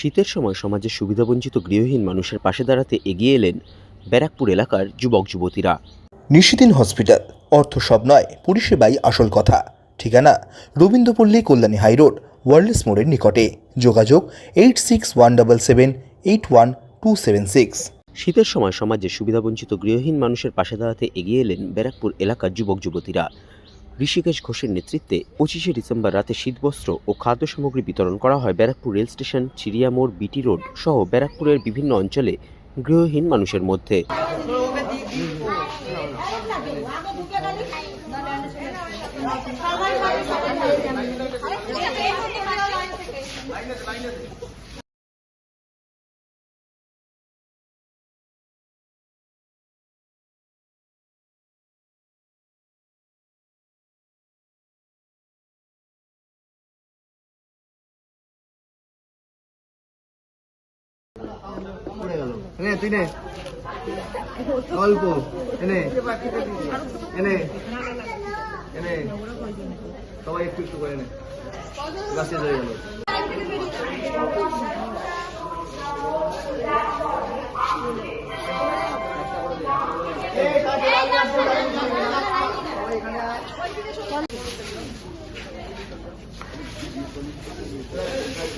শীতের সময় সমাজের সুবিধাবঞ্চিত গৃহহীন মানুষের পাশে দাঁড়াতে এগিয়ে এলেন ব্যারাকপুর এলাকার যুবক যুবতীরা। নিশিদিন হসপিটাল অর্থ সব নয় পরিষেবাই আসল কথা। ঠিকানা রবীন্দ্রপল্লী কল্যাণী হাইরোড ওয়ার্ল্ডস মোড়ের নিকটে। যোগাযোগ eight six one double seven eight one two seven six. শীতের সময় সমাজের সুবিধাবঞ্চিত গৃহহীন মানুষের পাশে দাঁড়াতে এগিয়ে এলেন ব্যারাকপুর এলাকার যুবক যুবতীরা। ঋষিকেশ ঘোষের নেতৃত্বে পঁচিশে ডিসেম্বর রাতে শীতবস্ত্র ও খাদ্য সামগ্রী বিতরণ করা হয় Barrackpore rail station, Chiriamore, BT road সহ ব্যারাকপুরের বিভিন্ন অঞ্চলে গৃহহীন মানুষের মধ্যে। এনে, তুই নে। অল্প এনে। এনে। এনে। সবাই একটু একটু করে নে। গাছে হয়ে গেল। ওরা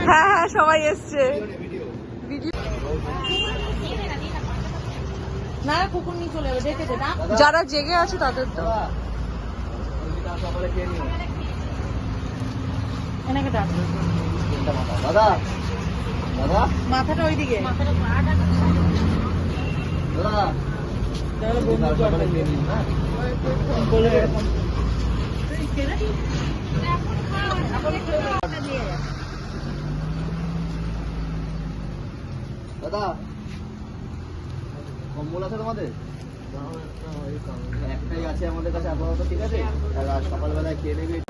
হ্যাঁ হ্যাঁ সবাই এসছে না কুকুর নিয়ে চলে যাবে দেখে যারা জেগে আছে তাদের তো। এনেকে ডাক দাদা দাদা। মাথাটা ওইদিকে। দাদা সকালে খেয়ে নিন হ্যাঁ দাদা কম্বল আছে তোমাদের? একটাই আছে আমাদের কাছে আপাতত ঠিক আছে? সকালবেলায় খেয়ে নেবে।